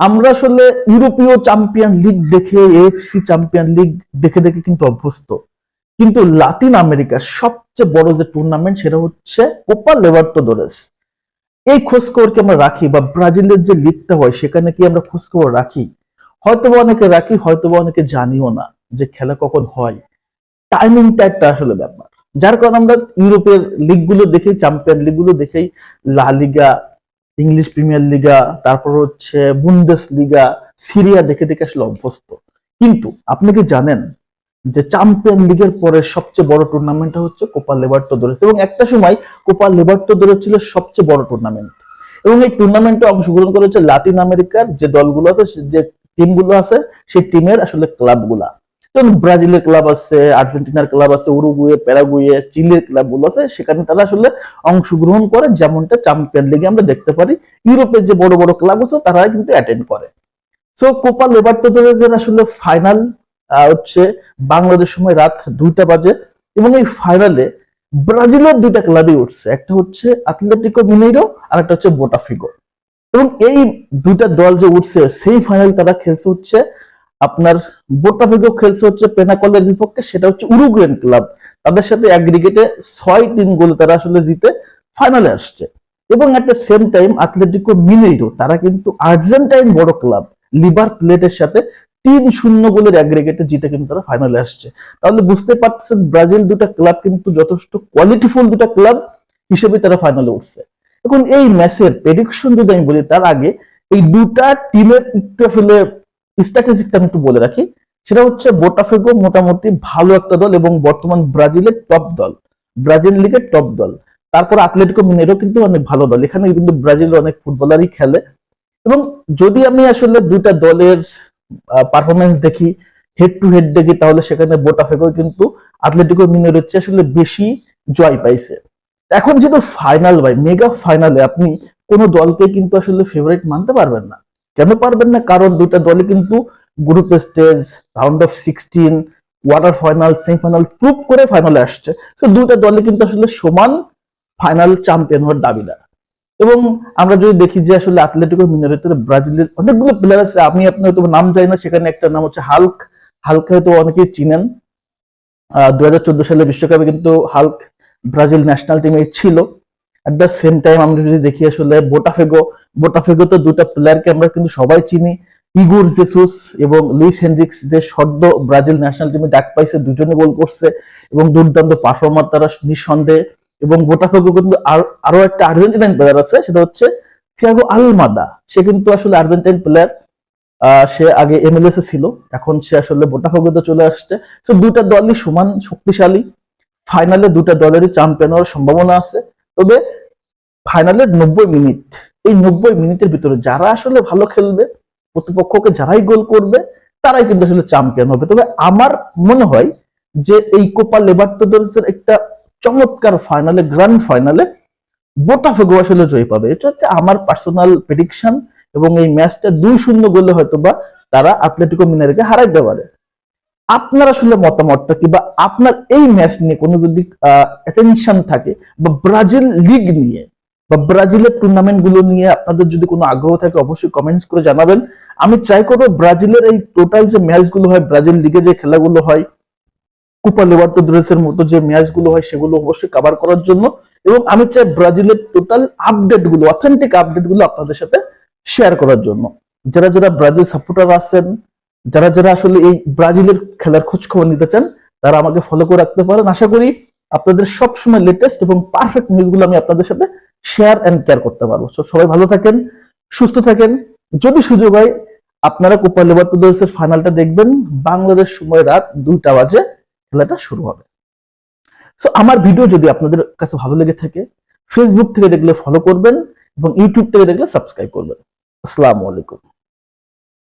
আমরা আসলে ইউরোপীয় চ্যাম্পিয়ন লিগ দেখে এএফসি চ্যাম্পিয়ন লিগ দেখে দেখে কিন্তু অভ্যস্ত। কিন্তু লাতিন আমেরিকার সবচেয়ে বড় যে টুর্নামেন্ট সেটা হচ্ছে কোপা লেভারতোদোরেস এই খোঁজ খবর কি আমরা রাখি? বা ব্রাজিলের যে লিগটা হয়, সেখানে কি আমরা খোঁজ খবর রাখি? হয়তো বা অনেকে রাখি হয়তো বা অনেকে জানিও না যে খেলা কখন হয়। টাইমিংটা একটা আসলে ব্যাপার। যার কারণে আমরা ইউরোপের লিগগুলো দেখেই চ্যাম্পিয়ন লিগগুলো দেখেই লা লিগা ইংলিশ প্রিমিয়ার লিগা, তারপর হচ্ছে বুন্দেস লিগা সিরিয়া দেখে দেখে আসলে অভ্যস্ত। কিন্তু আপনি কি জানেন যে চ্যাম্পিয়ন লিগের পরে সবচেয়ে বড় টুর্নামেন্টটা হচ্ছে কোপা লেবার্টোদোরেস এবং একটা সময় কোপা লেবার্টোদোরেস ছিল সবচেয়ে বড় টুর্নামেন্ট এবং এই টুর্নামেন্টে অংশগ্রহণ করেছে লাতিন আমেরিকার যে দলগুলো আছে, যে টিমগুলো আছে, সেই টিমের আসলে ক্লাবগুলা যেমন ব্রাজিলের ক্লাব আছে, আর্জেন্টিনার ক্লাব আছে, উরুগুয়ে, প্যারাগুয়ে, চিলের ক্লাবগুলো আছে, সেখানে তারা আসলে অংশগ্রহণ করে, যেমনটা চ্যাম্পিয়ন লিগে আমরা দেখতে পারি। ইউরোপের যে বড় বড় ক্লাব আছে, তারা কিন্তু অ্যাটেন্ড করে। সো কোপা লেবার্টোদোরেসের আসলে ফাইনাল হচ্ছে বাংলাদেশ সময় রাত দুইটা বাজে। এবং এই ফাইনালে ব্রাজিলের দুইটা ক্লাবই উঠছে। একটা হচ্ছে আথলেটিকো মিনেইরো আর একটা হচ্ছে বোটাফিগো এবং এই দুইটা দল যে উঠছে সেই ফাইনাল তারা খেলছে হচ্ছে আপনার বোটাফিগো খেলছে হচ্ছে পেনাকলের বিপক্ষে, সেটা হচ্ছে উরুগুয়েন ক্লাব। তাদের সাথে অ্যাগ্রিগেটে ছয় তিন গোল তারা আসলে জিতে ফাইনালে আসছে। এবং একটা সেম টাইম আথলেটিকো মিনেইরো তারা কিন্তু আর্জেন্টাইন বড় ক্লাব, লিভার প্লেটের সাথে তিন শূন্য গোলের অ্যাগ্রিগেটে জিতে কিন্তু তারা ফাইনালে আসছে। তাহলে বুঝতে পারছেন ব্রাজিল দুটা ক্লাব কিন্তু যথেষ্ট কোয়ালিটিফুল দুটা ক্লাব হিসেবে তারা ফাইনালে উঠছে। এখন এই ম্যাচের প্রেডিকশন যদি আমি বলি, তার আগে এই দুটা টিমের একটু আসলে স্ট্র্যাটেজিকটা আমি একটু বলে রাখি। সেটা হচ্ছে বোটাফেগো মোটামুটি ভালো একটা দল এবং বর্তমান ব্রাজিলের টপ দল। ব্রাজিল লিগের টপ দল। তারপর আথলেটিকো মিনেরো কিন্তু অনেক ভালো দল। এখানে কিন্তু ব্রাজিলের অনেক ফুটবলারই খেলে। এবং যদি আমি আসলে দুইটা দলের পারফরমেন্স দেখি হেড টু হেড দেখি, তাহলে সেখানে বোটাফেগো কিন্তু আথলেটিকো মিনেরোর চেয়ে আসলে বেশি জয় পাইছে। এখন যেহেতু ফাইনাল ভাই মেগা ফাইনালে আপনি কোন দলকে কিন্তু আসলে ফেভারিট মানতে পারবেন না। কেন পারবেন না? কারণ দুইটা দলে কিন্তু group stage round of sixteen quarter final semifinal prove করে ফাইনালে আসছে। তো দুইটা দলে কিন্তু আসলে সমান ফাইনাল চ্যাম্পিয়ন হওয়ার দাবিদার এবং আমরা যদি দেখি যে আসলে আথলেটিকো মিনারেতের ব্রাজিলের অনেকগুলো প্লেয়ার আছে, আমি আপনার হয়তো নাম জানি না, সেখানে একটা নাম হচ্ছে হাল্ক হালকে হয়তো অনেকেই চিনেন। দু হাজার চোদ্দ সালে বিশ্বকাপে কিন্তু হাল্ক ব্রাজিল ন্যাশনাল টিমে ছিল। অ্যাট দ্য সেম টাইম আমরা যদি দেখি আসলে বোটাফেগো বোটাফেগো তো দুটা প্লেয়ারকে আমরা কিন্তু সবাই চিনি। ইগুর জেসুস এবং লুইস হেনরিক্স যে সদ্য ব্রাজিল ন্যাশনাল টিমে ডাক পাইছে, দুজনে গোল করছে এবং দুর্দান্ত পারফরমার তারা নিঃসন্দেহে। এবং বোটাফেগো কিন্তু আরও একটা আর্জেন্টিনাইন প্লেয়ার আছে, সেটা হচ্ছে থিয়াগো আলমাদা সে কিন্তু আসলে আর্জেন্টাইন প্লেয়ার সে আগে এমএলএস ছিল, এখন সে আসলে বোটাফেগোতে চলে আসছে। তো দুটা দলই সমান শক্তিশালী। ফাইনালে দুটা দলেরই চ্যাম্পিয়ন হওয়ার সম্ভাবনা আছে। তবে ফাইনালের নব্বই মিনিট এই নব্বই মিনিটের ভিতরে যারা আসলে ভালো খেলবে, প্রতিপক্ষকে যারাই গোল করবে, তারাই কিন্তু আসলে চ্যাম্পিয়ন হবে। তবে আমার মনে হয় যে এই কোপা লেবার্টোদোরেসের একটা চমৎকার ফাইনালে গ্র্যান্ড ফাইনালে বোটাফেগো আসলে জয় পাবে। এটা হচ্ছে আমার পার্সোনাল প্রেডিকশন এবং এই ম্যাচটা দুই শূন্য গোলে হয়তো বা তারা আথলেটিকো মিনারকে হারাইতে পারে। আপনার আসলে মতামতটা কি বা আপনার এই ম্যাচ নিয়ে কোনো যদি অ্যাটেনশন থাকে বা ব্রাজিল লিগ নিয়ে বা ব্রাজিলের টুর্নামেন্টগুলো নিয়ে আপনাদের যদি কোনো আগ্রহ থাকে অবশ্যই কমেন্টস করে জানাবেন। আমি ট্রাই করব ব্রাজিলের এই টোটাল যে ম্যাচগুলো হয়, ব্রাজিল লিগে যে খেলাগুলো হয় কুপা লিবার্টোদোরেসের মতো যে ম্যাচগুলো হয়, সেগুলো অবশ্যই কভার করার জন্য এবং আমি চাই ব্রাজিলের টোটাল আপডেটগুলো অথেন্টিক আপডেটগুলো আপনাদের সাথে শেয়ার করার জন্য। যারা যারা ব্রাজিল সাপোর্টার আছেন যারা যারা আসলে এই ব্রাজিলের খেলার খোঁজ খবর নিতে চান তারা আমাকে ফলো করে রাখতে পারেন। আশা করি আপনাদের সব সময় লেটেস্ট এবং পারফেক্ট নিউজগুলো আমি আপনাদের সাথে শেয়ার এন্ড কেয়ার করতে পারব। So, সবাই ভালো থাকেন সুস্থ থাকেন। যদি সুযোগ হয় আপনারা কোপা লিবার্টোদোরেসের ফাইনালটা দেখবেন। বাংলাদেশ সময় রাত দুইটা বাজে খেলাটা শুরু হবে। সো আমার ভিডিও যদি আপনাদের কাছে ভালো লেগে থাকে ফেসবুক থেকে দেখলে ফলো করবেন এবং ইউটিউব থেকে দেখলে সাবস্ক্রাইব করবেন। আসসালামু আলাইকুম।